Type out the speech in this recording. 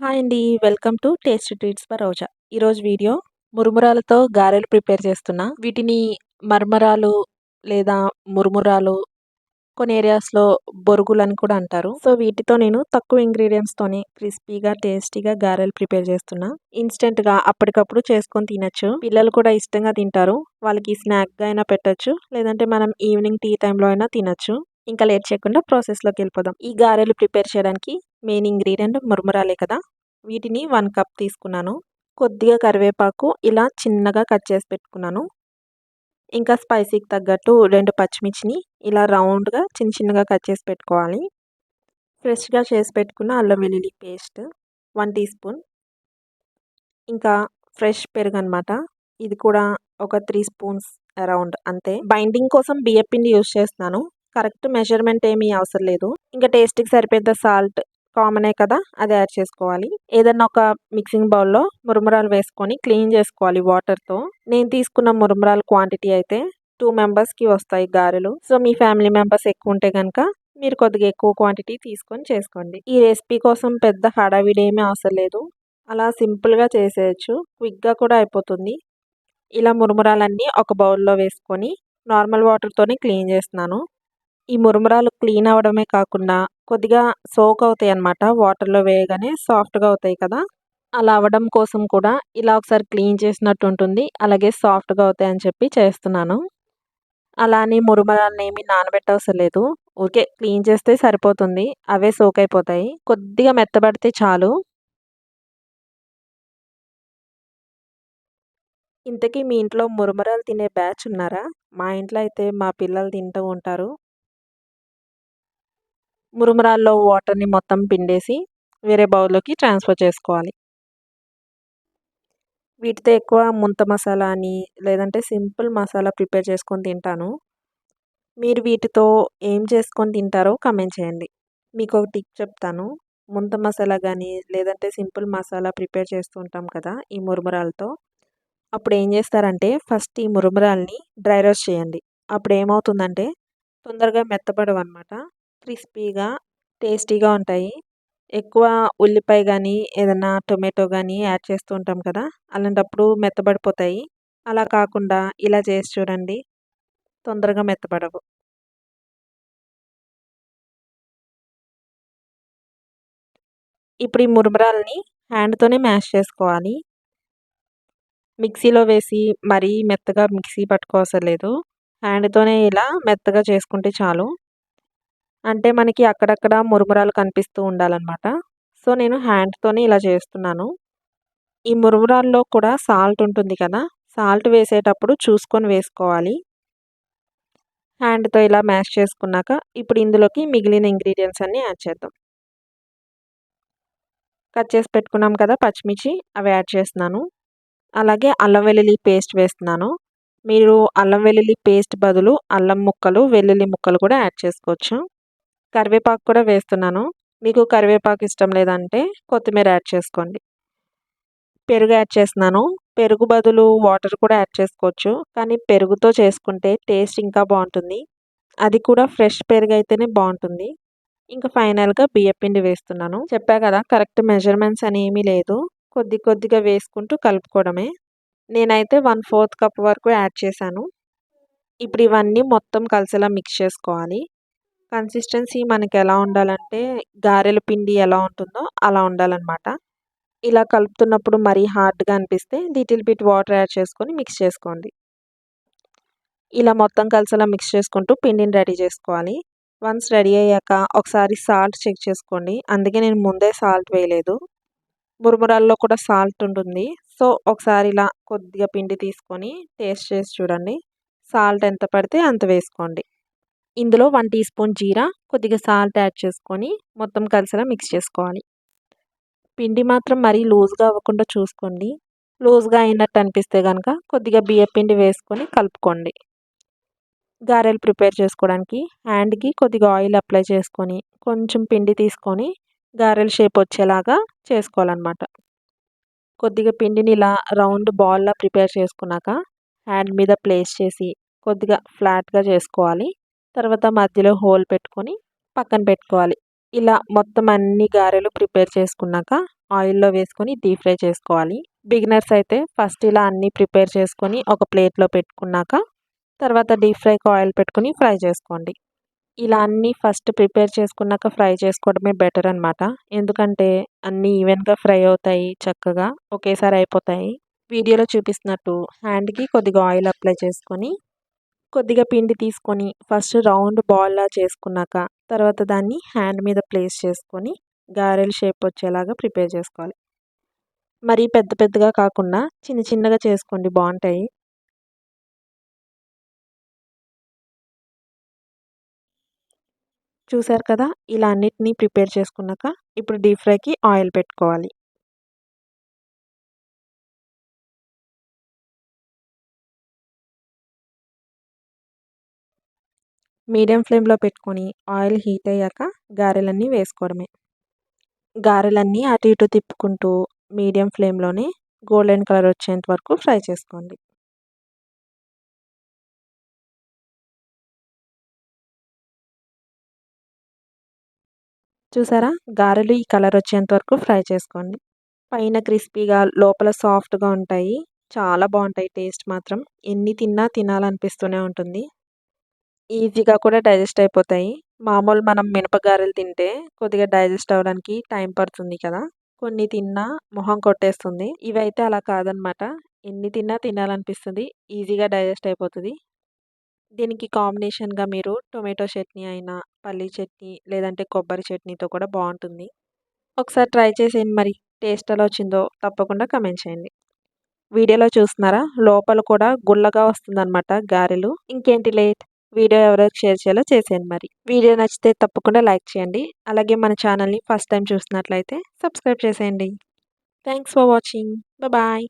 Hi అండి welcome to taste treats for Roja. ఈరోజు video మురుమురాలతో గారెలు ప్రిపేర్ చేస్తున్నా. వీటిని మర్మరాలు లేదా మురుమురాలు కొన్ని ఏరియాస్లో బొరుగులు అని కూడా అంటారు. సో వీటితో నేను తక్కువ ఇంగ్రీడియంట్స్తోనే క్రిస్పీగా టేస్టీగా గారెలు ప్రిపేర్ చేస్తున్నా. ఇన్స్టెంట్గా అప్పటికప్పుడు చేసుకొని తినచ్చు. పిల్లలు కూడా ఇష్టంగా తింటారు. వాళ్ళకి స్నాక్గా అయినా పెట్టచ్చు. లేదంటే మనం ఈవినింగ్ టీ టైంలో అయినా తినచ్చు. ఇంకా లేట్ చేయకుండా ప్రాసెస్లోకి వెళ్ళిపోదాం. ఈ గారెలు ప్రిపేర్ చేయడానికి మెయిన్ ఇంగ్రీడియంట్ మురుమురాలే కదా. వీటిని వన్ కప్ తీసుకున్నాను. కొద్దిగా కరివేపాకు ఇలా చిన్నగా కట్ చేసి పెట్టుకున్నాను. ఇంకా స్పైసీకి తగ్గట్టు రెండు పచ్చిమిర్చిని ఇలా రౌండ్గా చిన్న చిన్నగా కట్ చేసి పెట్టుకోవాలి. ఫ్రెష్గా చేసి పెట్టుకున్న అల్లం వెల్లుల్లి పేస్ట్ వన్ టీ స్పూన్ ఇంకా ఫ్రెష్ పెరుగు అనమాట ఇది కూడా ఒక త్రీ స్పూన్స్ అరౌండ్ అంతే. బైండింగ్ కోసం బియ్యపిండి యూస్ చేస్తున్నాను. కరెక్ట్ మెజర్మెంట్ ఏమీ అవసరం లేదు. ఇంకా టేస్ట్కి సరిపోయేంత సాల్ట్ కామనే కదా అది యాడ్ చేసుకోవాలి. ఏదన్నా ఒక మిక్సింగ్ బౌల్లో మురుమురాలు వేసుకొని క్లీన్ చేసుకోవాలి వాటర్తో నేను తీసుకున్న మురుమురాల క్వాంటిటీ అయితే టూ మెంబర్స్కి వస్తాయి గారెలు. సో మీ ఫ్యామిలీ మెంబర్స్ ఎక్కువ ఉంటే కనుక మీరు కొద్దిగా ఎక్కువ క్వాంటిటీ తీసుకొని చేసుకోండి. ఈ రెసిపీ కోసం పెద్ద హడావిడి ఏమీ అవసరం లేదు. అలా సింపుల్గా చేసేయచ్చు. క్విక్గా కూడా అయిపోతుంది. ఇలా మురుమురాలన్నీ ఒక బౌల్లో వేసుకొని నార్మల్ వాటర్తోనే క్లీన్ చేస్తున్నాను. ఈ మురుమురాలు క్లీన్ అవ్వడమే కాకుండా కొద్దిగా సోక్ అవుతాయి అన్నమాట. వాటర్లో వేయగానే సాఫ్ట్గా అవుతాయి కదా. అలా అవ్వడం కోసం కూడా ఇలా ఒకసారి క్లీన్ చేసినట్టు ఉంటుంది. అలాగే సాఫ్ట్గా అవుతాయి అని చెప్పి చేస్తున్నాను. అలా అని మురుమురాలను ఏమి నానబెట్టవసరం లేదు. ఓకే క్లీన్ చేస్తే సరిపోతుంది. అవే సోక్ అయిపోతాయి. కొద్దిగా మెత్తబడితే చాలు. ఇంతకీ మీ ఇంట్లో మురుమురాలు తినే బ్యాచ్ ఉన్నారా? మా ఇంట్లో అయితే మా పిల్లలు తింటూ ఉంటారు. మురుమురాల్లో వాటర్ని మొత్తం పిండేసి వేరే బౌల్లోకి ట్రాన్స్ఫర్ చేసుకోవాలి. వీటితో ఎక్కువ ముంత మసాలా అని లేదంటే సింపుల్ మసాలా ప్రిపేర్ చేసుకొని తింటాను. మీరు వీటితో ఏం చేసుకొని తింటారో కమెంట్ చేయండి. మీకు ఒక టిప్ చెప్తాను. ముంత మసాలా కానీ లేదంటే సింపుల్ మసాలా ప్రిపేర్ చేస్తూ ఉంటాం కదా ఈ మురుమురాలతో. అప్పుడు ఏం చేస్తారంటే ఫస్ట్ ఈ మురుమురాల్ని డ్రై రోస్ట్ చేయండి. అప్పుడు ఏమవుతుందంటే తొందరగా మెత్తపడవు అనమాట క్రిస్పీగా టేస్టీగా ఉంటాయి. ఎక్కువ ఉల్లిపాయ కానీ ఏదైనా టొమాటో కానీ యాడ్ చేస్తూ ఉంటాం కదా అలాంటప్పుడు మెత్తబడిపోతాయి. అలా కాకుండా ఇలా చేసి చూడండి తొందరగా మెత్తబడవు. ఇప్పుడు ఈ మురుమరాలని హ్యాండ్తోనే మ్యాష్ చేసుకోవాలి. మిక్సీలో వేసి మరీ మెత్తగా మిక్సీ పట్టుకోవసలేదు హ్యాండ్తోనే ఇలా మెత్తగా చేసుకుంటే చాలు. అంటే మనకి అక్కడక్కడ మురుమురాలు కనిపిస్తూ ఉండాలన్నమాట. సో నేను హ్యాండ్తోనే ఇలా చేస్తున్నాను. ఈ మురుమురాల్లో కూడా సాల్ట్ ఉంటుంది కదా సాల్ట్ వేసేటప్పుడు చూసుకొని వేసుకోవాలి. హ్యాండ్తో ఇలా మ్యాష్ చేసుకున్నాక ఇప్పుడు ఇందులోకి మిగిలిన ఇంగ్రీడియంట్స్ అన్నీ యాడ్ చేద్దాం. కట్ చేసి పెట్టుకున్నాం కదా పచ్చిమిర్చి అవి యాడ్ చేస్తున్నాను. అలాగే అల్లం వెల్లుల్లి పేస్ట్ వేస్తున్నాను. మీరు అల్లం వెల్లుల్లి పేస్ట్ బదులు అల్లం ముక్కలు వెల్లుల్లి ముక్కలు కూడా యాడ్ చేసుకోవచ్చు. కరివేపాకు కూడా వేస్తున్నాను. మీకు కరివేపాకు ఇష్టం లేదంటే కొత్తిమీర యాడ్ చేసుకోండి. పెరుగు యాడ్ చేస్తున్నాను. పెరుగు బదులు వాటర్ కూడా యాడ్ చేసుకోవచ్చు. కానీ పెరుగుతో చేసుకుంటే టేస్ట్ ఇంకా బాగుంటుంది. అది కూడా ఫ్రెష్ పెరుగు అయితేనే బాగుంటుంది. ఇంకా ఫైనల్గా బియ్యపిండి వేస్తున్నాను. చెప్పా కదా కరెక్ట్ మెజర్మెంట్స్ అని ఏమీ లేదు. కొద్ది కొద్దిగా వేసుకుంటూ కలుపుకోవడమే. నేనైతే వన్ ఫోర్త్ కప్ వరకు యాడ్ చేశాను. ఇప్పుడు ఇవన్నీ మొత్తం కలిసేలా మిక్స్ చేసుకోవాలి. కన్సిస్టెన్సీ మనకి ఎలా ఉండాలంటే గారెల పిండి ఎలా ఉంటుందో అలా ఉండాలన్నమాట. ఇలా కలుపుతున్నప్పుడు మరీ హార్డ్గా అనిపిస్తే లిటిల్ బిట్ వాటర్ యాడ్ చేసుకొని మిక్స్ చేసుకోండి. ఇలా మొత్తం కలిసేలా మిక్స్ చేసుకుంటూ పిండిని రెడీ చేసుకోవాలి. వన్స్ రెడీ అయ్యాక ఒకసారి సాల్ట్ చెక్ చేసుకోండి. అందుకే నేను ముందే సాల్ట్ వేయలేదు. మురుమురాల్లో కూడా సాల్ట్ ఉంటుంది. సో ఒకసారి ఇలా కొద్దిగా పిండి తీసుకొని టేస్ట్ చేసి చూడండి. సాల్ట్ ఎంత పడితే అంత వేసుకోండి. ఇందులో వన్ టీ స్పూన్ జీరా కొద్దిగా సాల్ట్ యాడ్ చేసుకొని మొత్తం కలిసిలా మిక్స్ చేసుకోవాలి. పిండి మాత్రం మరీ లూజ్గా అవ్వకుండా చూసుకోండి. లూజ్గా అయినట్టు అనిపిస్తే కనుక కొద్దిగా బియ్య పిండి వేసుకొని కలుపుకోండి. గారెలు ప్రిపేర్ చేసుకోవడానికి హ్యాండ్కి కొద్దిగా ఆయిల్ అప్లై చేసుకొని కొంచెం పిండి తీసుకొని గారెల షేప్ వచ్చేలాగా చేసుకోవాలన్నమాట. కొద్దిగా పిండిని ఇలా రౌండ్ బాల్లా ప్రిపేర్ చేసుకున్నాక హ్యాండ్ మీద ప్లేస్ చేసి కొద్దిగా ఫ్లాట్గా చేసుకోవాలి. తర్వాత మధ్యలో హోల్ పెట్టుకొని పక్కన పెట్టుకోవాలి. ఇలా మొత్తం అన్ని గారెలు ప్రిపేర్ చేసుకున్నాక ఆయిల్లో వేసుకొని డీప్ ఫ్రై చేసుకోవాలి. బిగినర్స్ అయితే ఫస్ట్ ఇలా అన్నీ ప్రిపేర్ చేసుకొని ఒక ప్లేట్లో పెట్టుకున్నాక తర్వాత డీప్ ఫ్రైకి ఆయిల్ పెట్టుకుని ఫ్రై చేసుకోండి. ఇలా అన్నీ ఫస్ట్ ప్రిపేర్ చేసుకున్నాక ఫ్రై చేసుకోవడమే బెటర్ అనమాట ఎందుకంటే అన్నీ ఈవెన్గా ఫ్రై అవుతాయి చక్కగా ఒకేసారి అయిపోతాయి. వీడియోలో చూపిస్తున్నట్టు హ్యాండ్కి కొద్దిగా ఆయిల్ అప్లై చేసుకొని కొద్దిగా పిండి తీసుకొని ఫస్ట్ రౌండ్ బాల్లా చేసుకున్నాక తర్వాత దాన్ని హ్యాండ్ మీద ప్లేస్ చేసుకొని గారెల షేప్ వచ్చేలాగా ప్రిపేర్ చేసుకోవాలి. మరీ పెద్ద పెద్దగా కాకుండా చిన్న చిన్నగా చేసుకోండి బాగుంటాయి. చూసారు కదా ఇలా అన్నిటినీ ప్రిపేర్ చేసుకున్నాక ఇప్పుడు డీప్ ఫ్రైకి ఆయిల్ పెట్టుకోవాలి. మీడియం ఫ్లేమ్లో పెట్టుకొని ఆయిల్ హీట్ అయ్యాక గారెలన్నీ వేసుకోవడమే. గారెలన్నీ అటు ఇటు తిప్పుకుంటూ మీడియం ఫ్లేమ్లోనే గోల్డెన్ కలర్ వచ్చేంత వరకు ఫ్రై చేసుకోండి. చూసారా? గారెలు ఈ కలర్ వచ్చేంత వరకు ఫ్రై చేసుకోండి. పైన క్రిస్పీగా లోపల సాఫ్ట్గా ఉంటాయి. చాలా బాగుంటాయి టేస్ట్ మాత్రం. ఎన్ని తిన్నా తినాలనిపిస్తూనే ఉంటుంది. ఈజీగా కూడా డైజెస్ట్ అయిపోతాయి. మామూలు మనం మినపగారెలు తింటే కొద్దిగా డైజెస్ట్ అవ్వడానికి టైం పడుతుంది కదా. కొన్ని తిన్నా మొహం కొట్టేస్తుంది. ఇవైతే అలా కాదనమాట. ఎన్ని తిన్నా తినాలనిపిస్తుంది. ఈజీగా డైజెస్ట్ అయిపోతుంది. దీనికి కాంబినేషన్గా మీరు టొమాటో చట్నీ అయినా పల్లీ చట్నీ లేదంటే కొబ్బరి చట్నీతో కూడా బాగుంటుంది. ఒకసారి ట్రై చేసేయండి మరి టేస్ట్ ఎలా వచ్చిందో తప్పకుండా కమెంట్ చేయండి. వీడియోలో చూస్తున్నారా? లోపల కూడా గుల్లగా వస్తుందన్నమాట గారెలు. ఇంకేంటి లేట్? వీడియో ఎవరైతే షేర్ చేయాలో చేసేయండి మరి. వీడియో నచ్చితే తప్పకుండా లైక్ చేయండి. అలాగే మన ఛానల్ని ఫస్ట్ టైం చూసినట్లయితే సబ్స్క్రైబ్ చేసేయండి. Thanks for watching. బాయ్.